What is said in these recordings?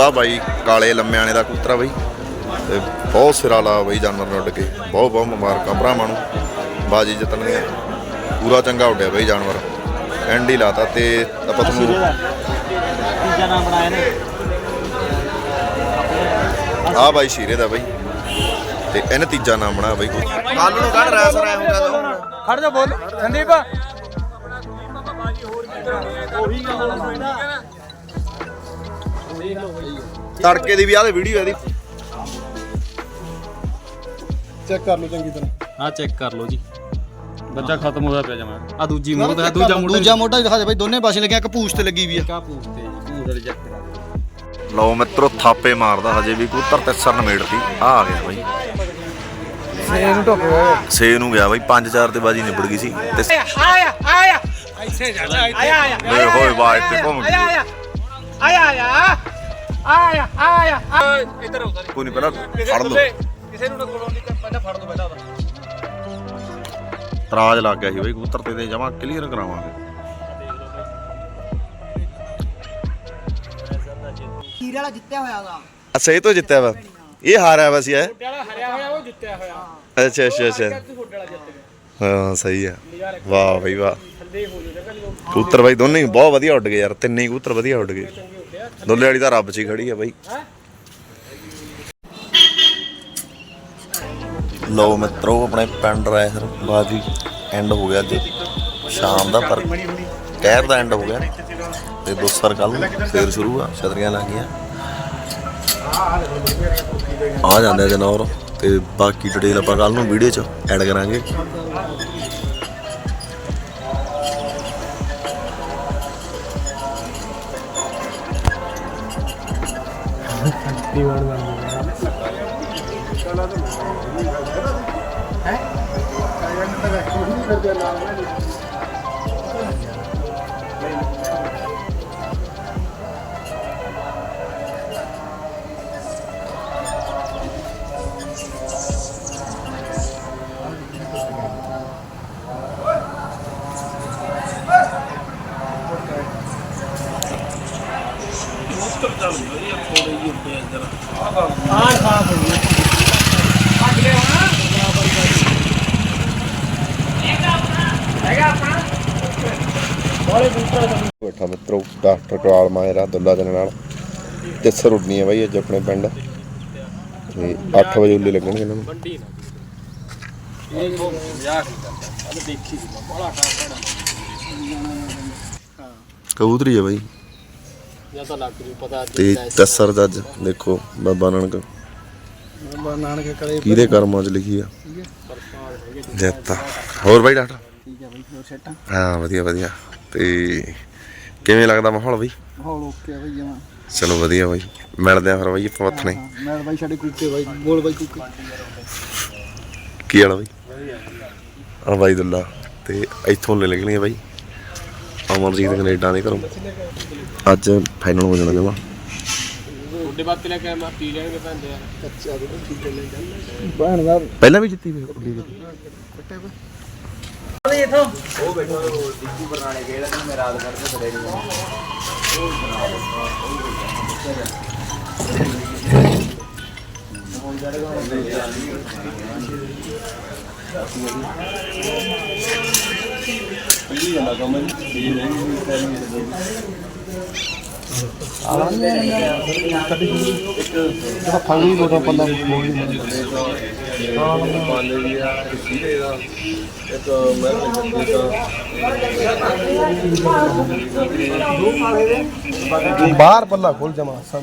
ਆ ਬਾਈ ਕਾਲੇ ਲੰਮਿਆਣੇ ਦਾ ਕਬੂਤਰ ਆ ਬਾਈ। ਤੇ ਬਹੁਤ ਸਿਰਾ ਲਾ ਬਾਈ ਜਾਨਵਰ ਨੇ ਉੱਡ ਕੇ। ਬਹੁਤ ਬਹੁਤ ਮੁਬਾਰਕਾਂ ਭਰਾਵਾਂ ਨੂੰ। ਬਾਜੀ ਜਿੱਤਣ ਦੀਆਂ ਪੂਰਾ ਚੰਗਾ ਉੱਡਿਆ ਬਾਈ ਜਾਨਵਰ। ਐਂਡ ਹੀ ਲਾਤਾ ਤੇ ਆਪਾਂ ਤੁਹਾਨੂੰ ਤੀਜਾ ਨਾਮ ਬਣਾਇਆ ਨੇ। ਆ ਬਾਈ ਸ਼ੀਰੇ ਦਾ ਬਾਈ। ਤੇ ਇਹਨੇ ਤੀਜਾ ਨਾਮ ਬਣਾਇਆ ਬਾਈ। ਕੱਲ ਨੂੰ ਕੱਢ ਰੈਸ ਰਹਿ ਹੋਊਗਾ ਖੜ ਜਾ ਬੋਲ। ਸੰਦੀਪ। ਤੜਕੇ ਦੀ ਵੀ ਆਹ ਵੀਡੀਓ ਇਹਦੀ। ਚੈੱਕ ਕਰ ਲਓ ਚੰਗੀ ਤਰ੍ਹਾਂ। ਆ ਚੈੱਕ ਕਰ ਲਓ ਜੀ। ਬੱਚਾ ਖਤਮ ਹੋਇਆ ਪਿਆ ਜਮਾ। ਆ ਦੂਜੀ ਮੋੜ ਦਾ ਦੂਜਾ ਮੋੜ ਦੂਜਾ ਮੋਢਾ ਦਿਖਾ ਦੇ ਬਾਈ ਦੋਨੇ ਪਾਸੇ ਲੱਗਿਆ ਕਪੂਸ ਤੇ ਲੱਗੀ ਵੀ ਆ। ਕਾ ਪੂਛਤੇ ਜੀ ਪੂਰ ਰਿਜੈਕਟ ਲਓ ਮਿੱਤਰੋ ਥਾਪੇ ਮਾਰਦਾ ਹਜੇ ਵੀ ਕਬੂਤਰ ਤੇ ਸਰ ਨਮੇੜਤੀ ਆ ਆ ਗਿਆ ਬਾਈ। ਸੇਨ ਢੁੱਕ ਗਿਆ ਸੇ ਨੂੰ ਗਿਆ ਬਾਈ 5-4 ਤੇ ਬਾਜੀ ਨਿਬੜ ਗਈ ਸੀ। ਤੇ ਆਇਆ ਆਇਆ ਇੱਥੇ ਜਾ ਆਇਆ ਆਇਆ ਮੇਰੇ ਹੋਏ ਬਾਜ ਤੇ ਘੁੰਮ ਗਈ। ਆਇਆ ਆਇਆ। ਆਇਆ ਆਇਆ ਇੱਧਰ ਹੋ ਕੋਈ ਨਹੀਂ ਪਹਿਲਾਂ ਫੜ ਲਓ। ਕਿਸੇ ਨੂੰ ਨਾ ਕੋਲੋਂ ਨਹੀਂ ਪਹਿਲਾਂ ਫੜ ਲਓ ਪਹਿਲਾਂ ਉਹਦਾ ਤਰਾਜ ਲੱਗ ਗਿਆ ਸੀ ਬਾਈ ਕਬੂਤਰ ਤੇ ਤੇ ਜਮਾ ਕਲੀਅਰ ਕਰਾਵਾਂਗੇ। ਹੀਰੇ ਵਾਲਾ ਜਿੱਤਿਆ ਹੋਇਆ ਵਾ। ਅੱਛਾ ਇਹ ਤੋਂ ਜਿੱਤਿਆ ਵਾ? ਇਹ ਹਾਰਿਆ ਵਾ ਸੀ ਐ ਜਿਹੜਾ ਹਰਿਆ ਹੋਇਆ ਉਹ ਜਿੱਤਿਆ ਹੋਇਆ। ਅੱਛਾ ਅੱਛਾ ਅੱਛਾ। ਤੁਹਾਡੇ ਵਾਲਾ ਜਿੱਤ ਗਿਆ। ਹਾਂ ਸਹੀ ਆ। ਵਾਹ ਬਈ ਵਾਹ। ਕਬੂਤਰ ਬਾਈ ਦੋਨੇ ਹੀ ਬਹੁਤ ਵਧੀਆ ਉੱਡ ਗਏ ਯਾਰ ਤਿੰਨੇ ਹੀ ਕਬੂਤਰ ਵਧੀਆ ਉੱਡ ਗਏ। ਦੁੱਲੇ ਵਾਲੀ ਤਾਂ ਰੱਬ 'ਚ ਹੀ ਖੜੀ ਆ ਬਾਈ। ਲਓ ਮਿੱਤਰੋ, ਆਪਣੇ ਪਿੰਡ ਰੈਸਰ ਬਾਜੀ ਐਂਡ ਹੋ ਗਿਆ ਅੱਜ। ਸ਼ਾਮ ਦਾ ਪਰ ਕਹਿਰ ਦਾ ਐਂਡ ਹੋ ਗਿਆ। ਤੇ ਦੋਸਰ ਕੱਲ ਫੇਰ ਸ਼ੁਰੂ ਆ, ਛਤਰੀਆਂ ਲੱਗ ਗਈਆਂ ਆ ਜਾਂਦੇ ਜਨੌਰ। ਤੇ ਬਾਕੀ ਡਿਟੇਲ ਆਪਾਂ ਕੱਲ ਨੂੰ ਵੀਡੀਓ 'ਚ ਐਡ ਕਰਾਂਗੇ। ਬੈਠਾ ਕਰਾਲ ਮਾਇਰਾ ਦੁੱਲਾ ਜਨ ਨਾਲ। ਤੇ ਸਰੁੱਡਣੀ ਹੈ ਬਾਈ ਅੱਜ ਆਪਣੇ ਪਿੰਡ। ਤੇ 8 ਵਜੇ ਉੱਲੇ ਲੱਗਣਗੇ ਇਹਨਾਂ ਨੂੰ। ਕਬੂਤਰੀ ਹੈ ਬਾਈ। ਜਾਂ ਤਾਂ ਲੱਗ ਜੂ ਪਤਾ ਤੇ ਤਸਰ ਦਾ ਦੇਖੋ ਬਾਬਾ ਨਾਨਕ। ਬਾਬਾ ਨਾਨਕ ਕਲੇ ਕਿਹਦੇ ਕਰਮਾਂ 'ਚ ਲਿਖੀ ਆ? ਦਿੱਤਾ ਹੋਰ ਬਾਈ ਡਾਕਟਰ? ਠੀਕ ਆ ਬਾਈ ਹੋਰ ਸੈਟਾਂ ਹਾਂ ਵਧੀਆ ਵਧੀਆ। ਤੇ ਕਿਵੇਂ ਲੱਗਦਾ ਮਾਹੌਲ ਬਾਈ? ਮਾਹੌਲ ਓਕੇ ਆ ਬਾਈ ਜਮਾ। ਚਲੋ ਵਧੀਆ ਬਾਈ ਮਿਲਦੇ ਆ ਫਿਰ ਬਾਈ ਆਪਾਂ ਨੇ ਮੈਂ ਬਾਈ ਸਾਡੇ ਕੁੱਕੇ ਬਾਈ ਬੋਲ ਬਾਈ ਕੁੱਕੇ। ਕੀ ਵਾਲਾ ਬਾਈ ਆ ਬਾਈ? ਦੁੱਲਾ ਤੇ ਇੱਥੋਂ ਲੈ ਲੈਣਗੇ ਬਾਈ। ਅਮਰਜੀਤ ਕੈਨੇਡਾ ਦੇ ਘਰੋਂ। ਅੱਜ ਫਾਈਨਲ ਹੋ ਜਾਣਾ ਜਮਾ। ਤੁਹਾਡੇ ਬਾਤ ਲੈ ਕੇ ਮੈਂ ਪੀ ਲੈਣਗੇ ਪੈਂਦੇ ਆ। ਭੈਣ ਦਾ ਪਹਿਲਾਂ ਵੀ ਜਿੱਤੀ ਹੋਈ ਕੁੜੀ ਦੀ ਇੱਥੋਂ ਉਹ ਬੈਠਾ ਉਹ ਦਿੱਕੂ ਬਰਨਾਲੇ ਗੇੜਾ ਨੂੰ, ਮੈਂ ਰਾਤ ਕਰਕੇ ਫੜੇ ਨਹੀਂ ਉਹ ਬਰਨਾਲੇ ਉਹ ਬਰਨਾਲੇ ਪਹਿਲੀ ਜਨਾ ਕਮਲ ਇਹ ਰਹਿ ਗਈ ਸੈਲਿੰਗ ਦੇ ਜਿਹੜਾ ਫਾਂਗੀ ਲੋਟਾ ਪੱਲਾ ਬੋਲ ਨਹੀਂ ਬਾਹਰ ਪੱਲਾ ਖੋਲ ਜਮਾ ਸਭ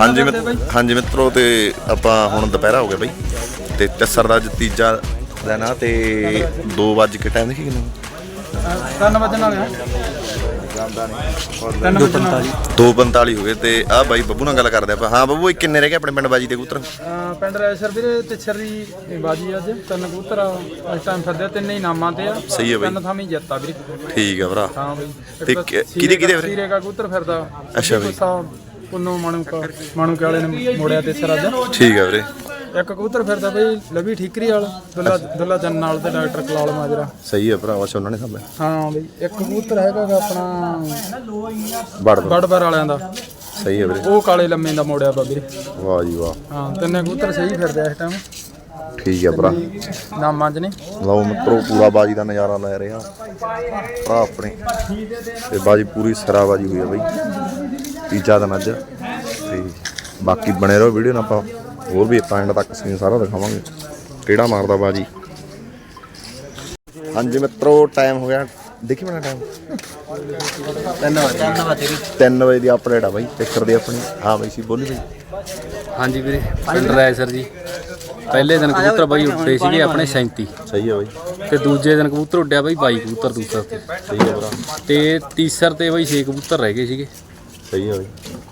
ਹਾਂਜੀ ਮਿੱਤ- ਹਾਂਜੀ ਮਿੱਤਰੋ ਤੇ ਆਪਾਂ ਹੁਣ ਦੁਪਹਿਰਾ ਹੋ ਗਿਆ ਬਈ। ਤੇ ਤਸਰ ਦਾ ਅੱਜ ਤੀਜਾ ਦਿਨ ਆ ਤੇ 2 ਵਜ ਕੇ ਟਾਈਮ ਦੇਖੀ ਕਿੰਨਾ 3 ਵਜੇ ਨਾਲ 3:45 2:45 ਹੋ ਗਏ ਤੇ ਆ ਬਾਈ ਬੱਬੂ ਨਾਲ ਗੱਲ ਕਰਦੇ ਆਪਾਂ। ਹਾਂ ਬੱਬੂ ਇਹ ਕਿੰਨੇ ਰਹਿ ਗਏ ਆਪਣੇ ਪਿੰਡ ਬਾਜੀ ਦੇ ਕਬੂਤਰ? ਪਿੰਡ ਰੈਸ਼ਰ ਵੀਰੇ ਤੇ ਛਰੀ ਬਾਜੀ ਅੱਜ। ਤਿੰਨ ਕਬੂਤਰ ਆ ਇਸ ਟਾਈਮ ਫਿਰਦੇ ਤਿੰਨੇ ਹੀ ਨਾਮਾਂ ਤੇ ਆ। ਸਹੀ ਹੈ ਬਈ। ਤਿੰਨ ਥਾਮੀ ਜਿੱਤਾ ਵੀਰੇ। ਠੀਕ ਆ ਭਰਾ। ਹਾਂ ਬਈ। ਤੇ ਕਿਹਦੇ- ਕਿਹਦੇ ਵੀਰੇ? ਸੀਰੇ ਦਾ ਕਬੂਤਰ ਫਿਰਦਾ। ਅੱਛਾ ਬਈ। ਗੁੱਸਾ ਪੁੰਨੂ ਮਾਣੂ ਮਾਣੂ ਵਾਲੇ ਨੇ ਮੋੜਿਆ ਤੇ ਸਰ ਅੱਜ। ਠੀਕ ਆ ਵੀਰੇ। ਇੱਕ ਕਬੂਤਰ ਫਿਰਦਾ ਬਈ ਲਵੀ ਠੀਕਰੀ ਵਾਲ ਦੁੱਲਾ ਦੁੱਲਾ ਚੰਨ ਨਾਲ ਤੇ ਡਾਕਟਰ ਕਲਾਲ ਮਾਜਰਾ। ਸਹੀ ਆ ਭਰਾ ਵਸ ਉਹਨਾਂ ਨੇ ਸਾਂਭਿਆ। ਹਾਂ ਬਈ ਇੱਕ ਕਬੂਤਰ ਹੈਗਾ ਗਾ ਆਪਣਾ ਦੋ ਗੜਬਰ ਵਾਲਿਆਂ ਦਾ। ਸਹੀ ਆ ਵੀਰੇ। ਉਹ ਕਾਲੇ ਲੰਮੇ ਦਾ ਮੋੜਿਆ ਬਾ ਵੀਰੇ। ਵਾਹ ਜੀ ਵਾਹ। ਹਾਂ ਤਿੰਨੇ ਕਬੂਤਰ ਸਹੀ ਫਿਰਦੇ ਆ ਇਸ ਟਾਈਮ ਠੀਕ ਆ ਭਰਾ। ਨਾਮਾਂ 'ਚ ਨੇ ਲਓ ਮਿੱਤਰੋ ਪੂਰਾ ਬਾਜੀ ਦਾ ਨਜ਼ਾਰਾ ਲੈ ਰਹੇ। ਭਰਾ ਆਪਣੇ। ਤੇ ਬਾਜੀ ਪੂਰੀ ਸਿਰਾ ਬਾਜੀ ਹੋਈ ਆ ਬਈ। ਤੀਜਾ ਦਿਨ ਅੱਜ। ਤੇ ਬਾਕੀ ਬਣੇ ਰਹੋ ਵੀਡੀਓ ਨਾਲ ਆਪਾਂ ਹੋਰ ਵੀ ਆਪਾਂ ਐਂਡ ਤੱਕ ਸੀਨ ਸਾਰਾ ਦਿਖਾਵਾਂਗੇ। ਕਿਹੜਾ ਮਾਰਦਾ ਬਾਜੀ? ਹਾਂਜੀ ਮਿੱਤਰੋ ਟਾਈਮ ਹੋ ਗਿਆ। ਦੇਖੀ ਮੇਰਾ ਟਾਈਮ 3 ਵਜੇ। 3 ਵਜੇ ਦੀ ਅਪਡੇਟ ਆ ਬਾਈ ਚੱਕਰ ਦੀ ਆਪਣੀ। ਹਾਂ ਬਾਈ ਸੀ ਬੋਲੀ ਬਾਈ। ਹਾਂਜੀ ਵੀਰੇ ਪਿੰਡ ਰਾਇਸਰ ਜੀ। ਪਹਿਲੇ ਦਿਨ ਕਬੂਤਰ ਬਾਈ ਉੱਡੇ ਸੀਗੇ ਆਪਣੇ 37 ਸਹੀ ਆ ਬਾਈ। ਤੇ ਦੂਜੇ ਦਿਨ ਕਬੂਤਰ ਉੱਡਿਆ ਬਾਈ 22 ਕਬੂਤਰ ਦੂਸਰ ਤੇ ਸਹੀ ਆ। ਭਰਾ ਤੇ ਤੀਸਰ ਤੇ ਬਾਈ 6 ਕਬੂਤਰ ਰਹਿ ਗਏ ਸੀਗੇ। ਸਹੀ ਆ ਬਾਈ।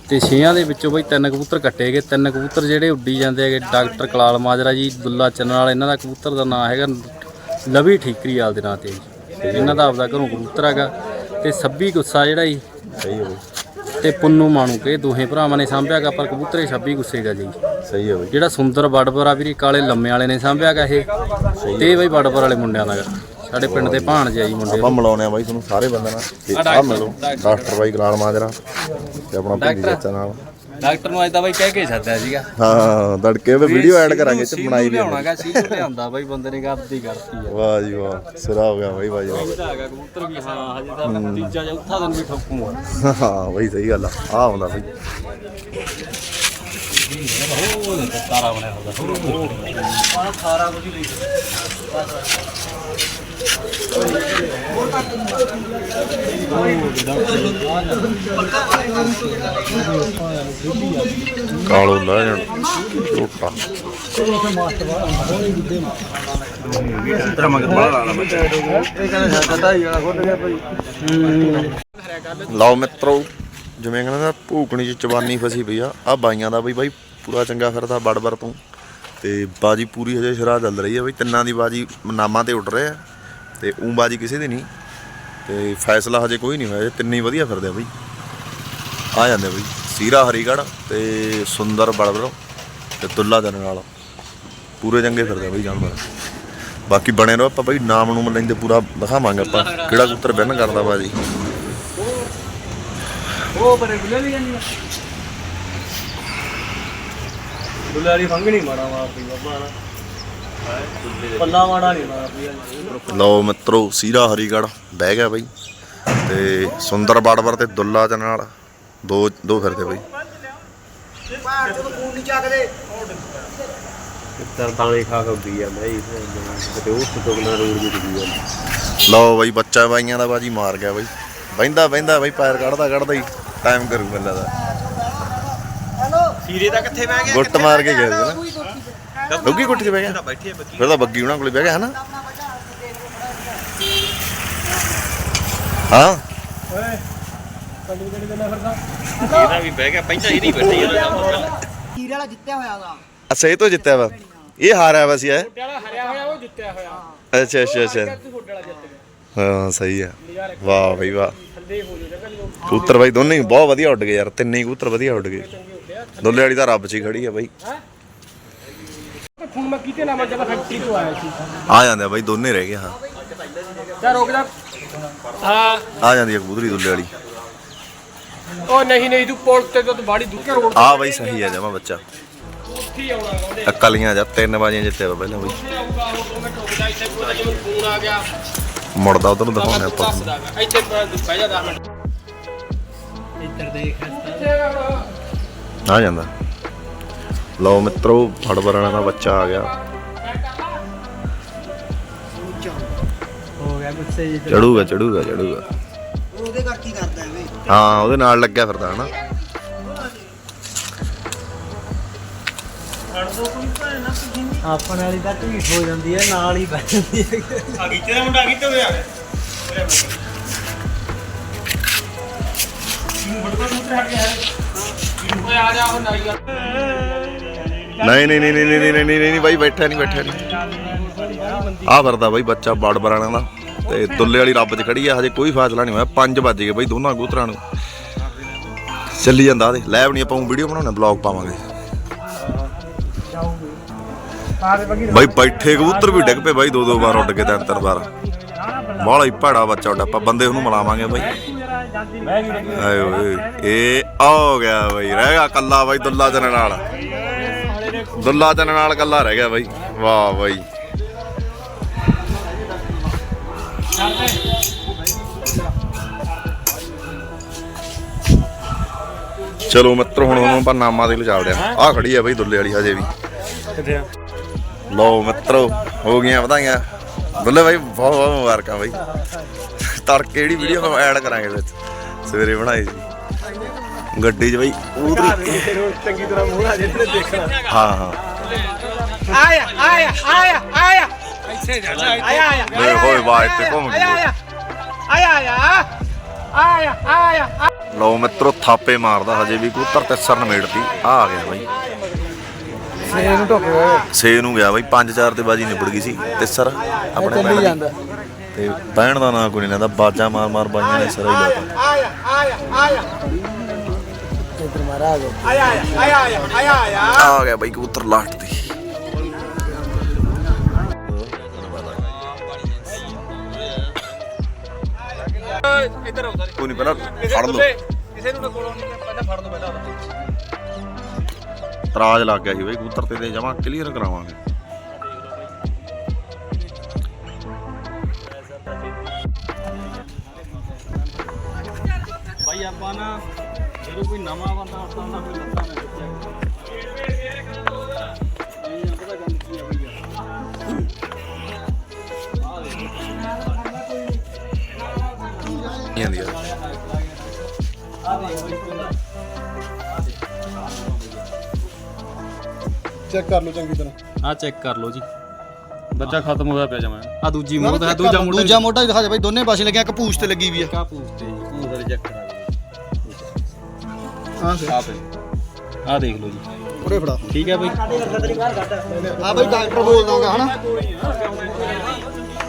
ਤੇ ਛੇਆਂ ਦੇ ਵਿੱਚੋਂ ਬਾਈ ਤਿੰਨ ਕਬੂਤਰ ਕੱਟੇ ਗਏ। ਤਿੰਨ ਕਬੂਤਰ ਜਿਹੜੇ ਉੱਡੀ ਜਾਂਦੇ ਹੈਗੇ ਡਾਕਟਰ ਕਲਾਲ ਮਾਜਰਾ ਜੀ ਦੁੱਲਾ ਚੰਨ ਵਾਲਾ ਇਹਨਾਂ ਦਾ ਕਬੂਤਰ ਦਾ ਨਾਮ ਹੈਗਾ ਲਵੀ ਠੀਕਰੀ ਵਾਲ ਦੇ ਨਾਂ ਤੇ ਜੀ। ਤੇ ਇਹਨਾਂ ਦਾ ਆਪਦਾ ਘਰੋਂ ਕਬੂਤਰ ਹੈਗਾ ਤੇ ਸੱਬੀ ਗੁੱਸਾ ਜਿਹੜਾ ਜੀ ਸਹੀ ਆ ਬਾਈ। ਤੇ ਪੁੰਨੂ ਮਾਣੂ ਕੇ ਦੋਹੇ ਭਰਾਵਾਂ ਨੇ ਸਾਂਭਿਆਗਾ ਪਰ ਕਬੂਤਰੇ 26 ਗੁੱਸੇ ਦਾ ਜੀ। ਸਹੀ ਆ ਬਾਈ। ਜਿਹੜਾ ਸੁੰਦਰ ਬੜਬਰ ਆ ਵੀਰੇ ਕਾਲੇ ਲੰਮੇ ਵਾਲੇ ਨੇ ਸਾਂਭਿਆਗਾ ਇਹ। ਤੇ ਬਾਈ ਬੜਬਰ ਵਾਲੇ ਮੁੰਡਿਆਂ ਦਾ ਗਾ। ਸਾਡੇ ਪਿੰਡ ਦੇ ਭਾਣਜੇ ਆ ਜੀ ਮੁੰਡੇ ਆਪਾਂ ਮਿਲਾਉਣੇ ਆ ਬਾਈ ਤੁਹਾਨੂੰ ਸਾਰੇ ਬੰਦੇ ਨਾਲ ਤੇ ਆ ਮਿਲੋ ਡਾਕਟਰ ਬਾਈ ਗਲਾਲ ਮਾਜਰਾ ਤੇ ਆਪਣਾ ਭਿੰਦੀ ਚਾਚਾ ਨਾਲ ਡਾਕਟਰ ਨੂੰ ਅੱਜ ਤਾਂ ਬਾਈ ਕਹਿ ਕੇ ਛੱਡਿਆ ਸੀਗਾ ਹਾਂ ਦੜਕੇ ਵੀ ਵੀਡੀਓ ਐਡ ਕਰਾਂਗੇ ਤੇ ਬਣਾਈ ਵੀ ਲਿਆਉਣਾਗਾ ਸੀ ਲਿਆਉਂਦਾ ਬਾਈ ਬੰਦੇ ਨੇ ਕਰਦੀ ਕਰਤੀ ਆ ਵਾਹ ਜੀ ਵਾਹ ਸਿਰਾ ਹੋ ਗਿਆ ਬਾਈ ਬਾਈ ਵਾਹ ਇਹਦਾ ਹੈਗਾ ਕਬੂਤਰ ਵੀ ਹਾਂ ਹਜੇ ਤਾਂ ਤੀਜਾ ਜਾਂ ਚੌਥਾ ਦਿਨ ਵੀ ਠੋਕੂਗਾ ਹਾਂ ਬਾਈ ਸਹੀ ਗੱਲ ਆ ਆ ਆਉਂਦਾ ਬਾਈ ਤਾਰਾ ਬਣਿਆ ਹੋਗਾ ਕਾਲੋ ਲੈ ਜਾਣ, ਝੋਟਾ। ਲਓ ਮਿੱਤਰੋ, ਜਿਵੇਂ ਕਹਿੰਦਾ ਭੂਕਣੀ ਚ ਚਬਾਨੀ ਫਸੀ ਪਈ ਆ। ਆ ਬਾਈਆਂ ਦਾ ਬਈ ਬਾਈ ਪੂਰਾ ਚੰਗਾ ਫਿਰਦਾ ਬੜਬੜ ਤੋਂ। ਤੇ ਬਾਜੀ ਪੂਰੀ ਹਜੇ ਸ਼ਰਾਹ ਚੱਲ ਰਹੀ ਆ ਬਈ, ਤਿੰਨਾਂ ਦੀ ਬਾਜੀ ਨਾਮਾਂ ਤੇ ਉੱਡ ਰਹੇ ਆ। ਤੇ ਉਂ ਕਿਸੇ ਦੀ ਨਹੀਂ। ਤੇ ਫੈਸਲਾ ਹਜੇ ਕੋਈ ਨਹੀਂ ਹੋਇਆ ਤਿੰਨੇ ਹੀ ਵਧੀਆ ਫਿਰਦੇ ਆ ਬਈ। ਆ ਜਾਂਦੇ ਬਈ, ਸੀਰਾ ਹਰੀਗੜ ਤੇ ਸੁੰਦਰ ਬੜਬੜ ਤੇ ਦੁੱਲਾ ਜਨ ਨਾਲ। ਪੂਰੇ ਚੰਗੇ ਫਿਰਦੇ ਬਈ ਜਾਨਵਰ। ਬਾਕੀ ਬਣੇ ਰਹੋ ਆਪਾਂ ਬਈ, ਨਾਮ ਨੂੰ ਲੈਂਦੇ ਪੂਰਾ ਦਿਖਾਵਾਂਗੇ ਆਪਾਂ ਕਿਹੜਾ ਕਬੂਤਰ ਬਿਨ ਕਰਦਾ ਬਾਜੀ। ਉਹ ਬਰੇ ਗੁੱਲੇ ਵੀ ਜਾਂਦੀ ਗੁੱਲੇ ਵਾਲੀ ਫੰਗ ਨਹੀਂ ਮਾਰਾ ਮਾਰਦੀ ਬਾਬਾ। ਨਾ ਪੱਲਾ ਮਾੜਾ ਨਹੀਂ ਮਾਰਦੀ ਲਓ ਮਿੱਤਰੋ ਸੀਰਾ ਹਰੀਗੜ ਬਹਿ ਗਿਆ ਬਈ। ਤੇ ਸੁੰਦਰ ਬਾੜਵਰ ਤੇ ਦੁੱਲਾ ਜਨ ਨਾਲ ਦੋ ਦੋ ਫਿਰਦੇ ਬਈ ਭਾਰ ਤੋਂ ਫੋਨ ਨਹੀਂ ਚੱਕਦੇ ਤਰਦਾਣੇ ਖਾ ਕੇ ਉੱਡੀ ਜਾਂਦਾ ਜੀ ਤੇ ਉਸ ਤੋਂ ਦੀ ਲਓ ਬਈ ਬੱਚਾ ਬਾਈਆਂ ਦਾ ਬਾਜੀ ਮਾਰ ਗਿਆ ਬਈ। ਬੈਂਦਾ ਬੈਂਦਾ ਬਈ ਪੈਰ ਕੱਢਦਾ ਕੱਢਦਾ ਹੀ ਟਾਈਮ ਕਰੂ ਮੈਨੂੰ ਲੱਗਦਾ ਸੀਰੇ ਦਾ ਕਿੱਥੇ ਬਹਿ ਗਿਆ? ਗੁੱਟ ਮਾਰ ਕੇ ਗਿਆ ਨਾ ਡੁੱਗੀ ਗੁੱਟ 'ਚ ਬਹਿ ਗਿਆ। ਬੱਗੀ ਫਿਰ ਤਾਂ ਬੱਗੀ ਉਹਨਾਂ ਕੋਲੇ ਬਹਿ ਗਿਆ ਹਨਾ। ਹਾਂ। ਇਹਦਾ ਵੀ ਬਹਿ ਗਿਆ ਪਹਿਲਾਂ ਨਹੀਂ ਬੈਠੀ ਇਹਦਾ ਹੀਰੇ ਵਾਲਾ ਜਿੱਤਿਆ ਹੋਇਆ ਦਾ ਅੱਛਾ ਇਹ ਤੋਂ ਜਿੱਤਿਆ ਵਾ। ਇਹ ਹਾਰਿਆ ਵਾ ਸੀ ਇਹ? ਜਿਹੜਾ ਹਰਿਆ ਹੋਇਆ ਉਹ ਜਿੱਤਿਆ ਹੋਇਆ। ਅੱਛਾ ਅੱਛਾ ਅੱਛਾ। ਤੂੰ ਗੋਡੇ ਵਾਲਾ ਜਿੱਤ ਗਿਆ। ਹਾਂ ਸਹੀ ਆ। ਵਾਹ ਬਈ ਵਾਹ। ਕਬੂਤਰ ਬਾਈ ਦੋਨੇ ਹੀ ਬਹੁਤ ਵਧੀਆ ਉੱਡ ਗਏ ਯਾਰ ਤਿੰਨੇ ਹੀ ਕਬੂਤਰ ਵਧੀਆ ਉੱਡ ਗਏ। ਦੁੱਲੇ ਵਾਲੀ ਤਾਂ ਰੱਬ 'ਚ ਹੀ ਖੜੀ ਆ ਬਾਈ। ਹੁਣ ਮੈਂ ਕੀਤੇ ਨਾ ਮੈਂ ਜਦੋਂ ਫੈਕਟਰੀ ਤੋਂ ਆਇਆ ਸੀ। ਆ ਜਾਂਦੇ ਬਾਈ ਦੋਨੇ ਰਹਿ ਗਏ ਹਾਂ। ਚਾ ਰੁਕ ਜਾ। ਹਾਂ। ਆ ਜਾਂਦੀ ਆ ਕਬੂਤਰੀ ਦੁੱਲੇ ਵਾਲੀ। ਉਹ ਨਹੀਂ ਨਹੀਂ ਤੂੰ ਪੁਲ ਤੇ ਤੋਂ ਬਾੜੀ ਦੂਰ ਰੋਡ ਆ ਬਾਈ ਸਹੀ ਆ ਜਮਾ ਬੱਚਾ। ਉੱਥੇ ਆਉਣਾ ਉਹਦੇ ਅਕਲੀਆਂ ਜਾਂ ਤਿੰਨ ਬਾਜੀਆਂ ਜਿੱਤਿਆ ਵਾ ਪਹਿਲਾਂ ਬਾਈ। ਉੱਥੇ ਆਊਗਾ ਉਹ ਮੈਂ ਟੁੱਕ ਜਾ ਇੱਥੇ ਪੂਰਾ ਜਿਵੇਂ ਫੋਨ ਆ ਗਿਆ। ਮੁੜਦਾ ਉਧਰ ਨੂੰ ਦਿਖਾਉਣੇ ਆਪਾਂ। ਇੱਥੇ ਬਹਿ ਜਾ 10 ਮਿੰਟ। ਇੱਧਰ ਦੇਖ ਆ ਜਾਂਦਾ। ਲਓ ਮਿੱਤਰੋ ਫੜਵਰਾਂ ਦਾ ਬੱਚਾ ਆ ਗਿਆ। ਹੋ ਗਿਆ ਗੁੱਸੇ ਜੀ ਚੜੂਗਾ ਚੜੂਗਾ ਚੜੂਗਾ। ਉਹਦੇ ਕਰਕੇ ਹੀ ਕਰਦਾ ਐਵੇਂ ਹਾਂ ਉਹਦੇ ਨਾਲ ਲੱਗਿਆ ਫਿਰਦਾ ਹਨਾ? ਆਪਣੇ ਵਾਲੀ ਤਾਂ ਢੀਠ ਹੋ ਜਾਂਦੀ ਹੈ ਨਾਲ ਹੀ ਬੈ ਜਾਂਦੀ ਹੈ। ਆ ਗਈ ਤੇਰਾ ਮੁੰਡਾ ਆ ਗਈ ਤੇ ਹੋਇਆ ਨਹੀਂ ਨਹੀਂ ਨਹੀਂ ਨਹੀਂ ਨਹੀਂ ਨਹੀਂ ਨਹੀਂ ਨਹੀਂ ਬਾਈ ਬੈਠਾ ਨਹੀਂ ਬੈਠਾ ਨਹੀਂ। ਆ ਵਰਦਾ ਬਾਈ ਬੱਚਾ ਬਾੜ ਬਰਾਣਾ ਦਾ। ਤੇ ਦੁੱਲੇ ਵਾਲੀ ਰੱਬ 'ਚ ਖੜੀ ਆ, ਹਜੇ ਕੋਈ ਫਾਸਲਾ ਨਹੀਂ ਹੋਇਆ। 5 ਵੱਜ ਗਏ ਬਾਈ ਦੋਨਾਂ ਕਬੂਤਰਾਂ ਨੂੰ। ਚੱਲੀ ਜਾਂਦਾ ਦੇ ਲੈਵ ਨਹੀਂ ਆਪਾਂ ਵੀਡੀਓ ਬਣਾਉਣਾ ਬਲੌਗ ਪਾਵਾਂਗੇ। ਬਾਈ ਬੈਠੇ ਕਬੂਤਰ ਵੀ ਡਿੱਗ ਪਏ ਬਾਈ, ਦੋ ਦੋ ਵਾਰ ਉੱਡ ਕੇ ਤਿੰਨ ਤਿੰਨ ਵਾਰ। ਬਾਹਲਾ ਹੀ ਭੜਾ ਬੱਚਾ ਉੱਡ ਆਪਾਂ ਬੰਦੇ ਉਹਨੂੰ ਮਿਲਾਵਾਂਗੇ ਬਾਈ। ਆਏ ਓਏ ਇਹ ਆ ਗਿਆ ਬਾਈ। ਰਹਿ ਗਿਆ ਕੱਲਾ ਬਾਈ ਦੁੱਲਾ ਚਨ ਨਾਲ। ਦੁੱਲਾ ਚਨ ਨਾਲ ਕੱਲਾ ਰਹਿ ਗਿਆ ਬਾਈ। ਵਾਹ ਬਾਈ। ਚਲੋ ਮਿੱਤਰ ਹੁਣ ਉਹਨੂੰ ਆਪਾਂ ਨਾਮਾਂ ਦੇ ਲਿਜਾਲਦੇ ਆ ਆ ਖੜੀ ਆ ਬਾਈ ਦੁੱਲੇ ਵਾਲੀ ਹਜੇ ਵੀ। ਕਿੱਥੇ ਆ? ਲਓ ਮਿੱਤਰੋ ਹੋ ਗਈਆਂ ਵਧਾਈਆਂ। ਦੁੱਲੇ ਬਾਈ ਬਹੁਤ ਬਹੁਤ ਮੁਬਾਰਕਾਂ ਬਾਈ। ਤੜਕੇ ਜਿਹੜੀ ਵੀਡੀਓ ਐਡ ਕਰਾਂਗੇ ਵਿੱਚ। ਸਵੇਰੇ ਬਣਾਈ ਸੀ। ਗੱਡੀ 'ਚ ਬਾਈ। ਉਧਰ ਚੰਗੀ ਤਰ੍ਹਾਂ ਮੂੰਹ ਆ ਜਿਹੜੇ ਦੇਖਣਾ ਹਾਂ ਹਾਂ। ਆਇਆ ਆਇਆ ਆਇਆ ਆਇਆ। ਆਇਆ ਆਇਆ। ਮੇਰੇ ਹੋਏ ਬਾਅਦ ਤੇ ਘੁੰਮ ਗਈ। ਆਇਆ ਆਇਆ। ਆਇਆ ਆਇਆ। ਲਓ ਮਿੱਤਰੋ ਥਾਪੇ ਮਾਰਦਾ ਹਜੇ ਵੀ ਕਬੂਤਰ ਤੇ ਸਰ ਨਮੇੜਤੀ ਆ ਆ ਗਿਆ ਬਾਈ। ਸੇ ਨੂੰ ਢੁੱਕ ਗਏ ਛੇ ਨੂੰ ਗਿਆ ਬਾਈ। 5-4 ਤੇ ਬਾਜੀ ਨਿਬੜ ਗਈ ਸੀ। ਤੇ ਸਰ ਆਪਣੇ। ਜਾਂਦਾ। ਤੇ ਬਹਿਣ ਦਾ ਨਾਂ ਕੋਈ ਨਹੀਂ ਲੈਂਦਾ। ਬਾਜਾ ਮਾਰ ਮਾਰ ਬਾਈਆਂ ਨੇ ਸਿਰ ਹੀ ਲਾਤਾ। ਆਇਆ ਆਇਆ ਆਇਆ। ਇਧਰ ਮਾਰਾ ਆ ਗਿਆ। ਆਇਆ ਆਇਆ ਆਇਆ ਆਇਆ ਆਇਆ ਆ ਗਿਆ ਬਾਈ ਕਬੂਤਰ ਲਾਸਟ ਤੇ ਕੋਈ ਨਹੀਂ ਪਹਿਲਾਂ ਫੜ ਲਓ। ਕਿਸੇ ਨੂੰ ਨਾ ਕੋਲੋਂ ਪਹਿਲਾਂ ਫੜ ਲਓ ਪਹਿਲਾਂ ਤਰਾਜ ਲੱਗ ਗਿਆ ਸੀ ਬਈ ਕਬੂਤਰ ਤੇ ਤੇ ਜਮਾ ਕਲੀਅਰ ਕਰਾਵਾਂਗੇ। ਬਾਈ ਆਪਾਂ ਨਾ ਜਦੋਂ ਕੋਈ ਨਵਾਂ ਬੰਦਾ ਆਉਂਦਾ ਹੁੰਦਾ ਕੋਈ ਲੱਤਾਂ ਨਾ ਖਿੱਚਿਆ ਇਹ ਪਤਾ ਗੱਲ ਕੀ ਆ ਬਈ? ਯਾਰ ਨਹੀਂ ਆਂਦੀ ਯਾਰ ਚੈੱਕ ਕਰ ਲਓ ਚੰਗੀ ਤਰ੍ਹਾਂ। ਆ ਚੈੱਕ ਕਰ ਲਓ ਜੀ। ਬੱਚਾ ਖਤਮ ਹੋਇਆ ਪਿਆ ਜਮਾ। ਆ ਦੂਜੀ ਮੋੜ ਦੂਜਾ ਮੋੜ ਦੂਜਾ ਮੋਢਾ ਵੀ ਦਿਖਾ ਦੇ ਬਾਈ ਦੋਨੇ ਪਾਸੇ ਲੱਗਿਆ ਕਪੂਸ ਤੇ ਲੱਗੀ ਵੀ ਆ। ਕਾ ਪੂਛਤੇ ਜੀ ਪੂਛ ਰਿਜੈਕਟ ਕਰਾ ਹਾਂ ਸੇ ਆ ਦੇਖ ਲਓ ਜੀ। ਉਰੇ ਫੜਾ। ਠੀਕ ਹੈ ਬਾਈ। ਹਾਂ ਬਾਈ ਡਾਕਟਰ ਬੋਲਦਾਗਾ ਹਨਾ?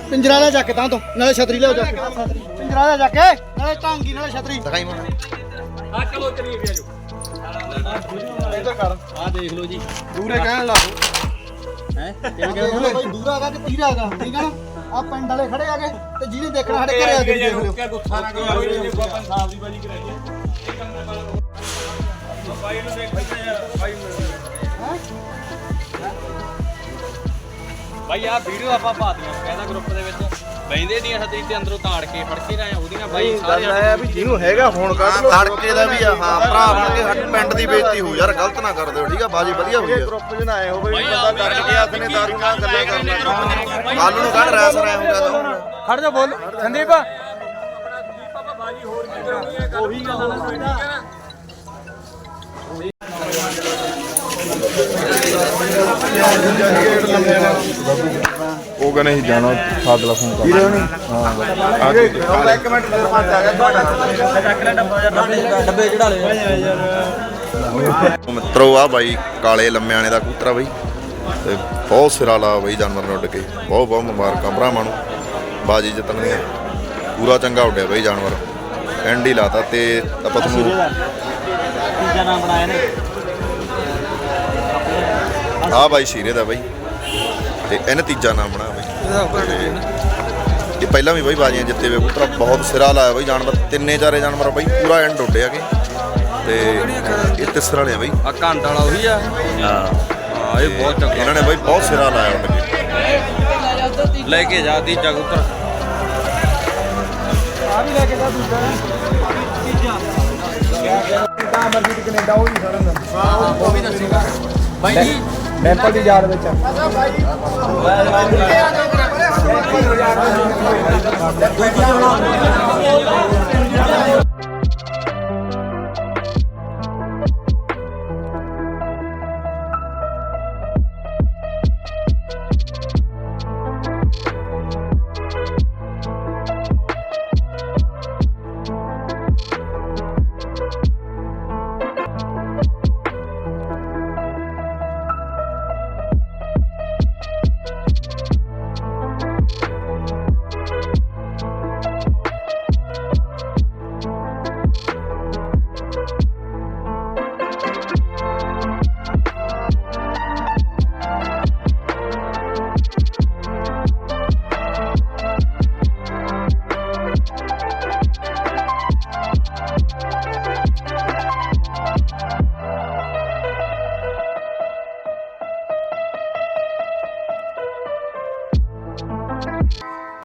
ਪਿੰਜਰਾ ਲੈ ਜਾ ਕੇ ਤਾਂ ਤੋਂ ਨਾਲੇ ਛਤਰੀ ਲਿਆਓ ਜਾ ਪਿੰਜਰਾ ਲੈ ਜਾ ਕੇ ਨਾਲੇ ਟਾਂਗੀ ਨਾਲੇ ਛਤਰੀ। ਦਿਖਾਈ ਕਰ। ਆ ਦੇਖ ਲਓ ਜੀ। ਦੂਰੇ ਕਹਿਣ ਲਾ ਹੈ? ਦੇਖ ਲਓ ਬਾਈ ਦੂਰਾ ਹੈਗਾ ਕਿ ਤੀਰਾ ਹੈਗਾ ਠੀਕ ਆ ਨਾ? ਆ ਪਿੰਡ ਵਾਲੇ ਖੜੇ ਆਗੇ ਤੇ ਜਿਹਨੇ ਦੇਖਣਾ ਸਾਡੇ ਘਰੇ ਆ ਕੇ ਦੇਖ ਲਿਓ। ਗੁੱਸਾ ਨਾ ਕਰੋ ਇਹ ਆਪਾਂ ਸਾਫ਼ ਦੀ ਬਾਜੀ ਕਰਾਈਏ ਬਾਈ ਨੂੰ ਦੇਖ ਬਾਈ ਬਾਈ ਆ ਵੀਡੀਓ ਆਪਾਂ ਪਾ ਦਿਆਂ ਕਹਿੰਦਾ ਗਰੁੱਪ ਦੇ ਵਿੱਚ। ਬੈਂਦੇ ਦੀਆਂ ਛਤਰੀ ਤੇ ਅੰਦਰੋਂ ਤਾੜ ਕੇ ਫੜ ਕੇ ਰਹੇ ਉਹਦੀਆਂ ਬਾਈ ਸਾਰੇ ਵੀ ਜਿਹਨੂੰ ਹੈਗਾ ਫੋਨ ਤੜਕੇ ਦਾ ਵੀ ਆ ਹਾਂ ਭਰਾ ਬਣ ਕੇ ਸਾਡੇ ਪਿੰਡ ਦੀ ਬੇਇੱਜ਼ਤੀ ਹੋ ਯਾਰ ਗਲਤ ਨਾ ਕਰ ਦਿਓ ਠੀਕ ਆ ਬਾਜੀ ਵਧੀਆ ਹੋਈ ਆ। ਗਰੁੱਪ ਚ ਨਾ ਆਏ ਹੋਵੇ ਬੰਦਾ ਡਰ ਗਿਆ ਅਸਨੇ ਦਾਰੂ ਨਾਲ ਗੱਲਾਂ ਕਰਨਾ। ਕੱਲ ਨੂੰ ਕੱਲ ਰੈਸ ਹੋਗਾ ਤਾਂ। ਖੜ ਜਾ ਬੋਲ। ਸੰਦੀਪ। ਉਹ ਕਹਿੰਦੇ ਸੀ ਜਾਣਾ ਸਾਦਲਾ ਫੋਨ ਕਰ ਇੱਕ ਮਿੰਟ ਦੇ ਪੰਜ ਆ ਗਿਆ ਡੱਬੇ ਚੜਾ ਲਿਓ ਮਿੱਤਰੋ ਆ ਬਾਈ ਕਾਲੇ ਲੰਮਿਆਣੇ ਦਾ ਕਬੂਤਰ ਆ ਬਾਈ। ਤੇ ਬਹੁਤ ਸਿਰਾ ਲਾ ਬਾਈ ਜਾਨਵਰ ਨੇ ਉੱਡ ਕੇ। ਬਹੁਤ ਬਹੁਤ ਮੁਬਾਰਕਾਂ ਭਰਾਵਾਂ ਨੂੰ। ਬਾਜੀ ਜਿੱਤਣ ਦੀਆਂ। ਪੂਰਾ ਚੰਗਾ ਉੱਡਿਆ ਬਾਈ ਜਾਨਵਰ। ਐਂਡ ਹੀ ਲਾਤਾ ਤੇ ਆਪਾਂ ਤੁਹਾਨੂੰ ਤੀਜਾ ਨਾਮ ਬਣਾਇਆ ਨੇ। ਆ ਬਾਈ ਸ਼ੀਰੇ ਦਾ ਬਾਈ। ਤੇ ਇਹਨੇ ਤੀਜਾ ਨਾਮ ਬਣਾਇਆ ਬਾਈ। ਇਹ ਪਹਿਲਾਂ ਵੀ ਬਾਈ ਬਾਜੀਆਂ ਜਿੱਤੇ ਵੇ ਕਬੂਤਰ ਬਹੁਤ ਸਿਰਾ ਲਾਇਆ ਬਾਈ ਜਾਨਵਰ। ਤਿੰਨੇ ਚਾਰੇ ਜਾਨਵਰ ਬਾਈ ਪੂਰਾ ਐਂਡ ਉੱਡਿਆ ਕੇ। ਤੇ ਇਹ ਤਿਸਰਾ ਲਿਆ ਬਾਈ। ਆ ਘੰਟ ਵਾਲਾ ਉਹੀ ਆ। ਹਾਂ। ਇਹ ਬਹੁਤ ਚੰਗਾ। ਇਹਨਾਂ ਨੇ ਬਾਈ ਬਹੁਤ ਸਿਰਾ ਲਾਇਆ ਉੱਡ ਕੇ। ਲੈ ਕੇ ਜਾ ਦੀ ਜਗੁੱਤਰ ਆ ਵੀ ਲੈ ਕੇ ਜਾ ਦੂਜਾ। ਤਾਂ ਅਮਰਜੀਤ ਕੈਨੇਡਾ ਉਹ ਨਹੀਂ ਸਾਰਾ ਦਾ। ਉਹ ਵੀ ਦੱਸੇਗਾ। ਬਾਈ ਜੀ ਡੈਂਪਲ ਦੀ ਯਾਦ ਵਿੱਚ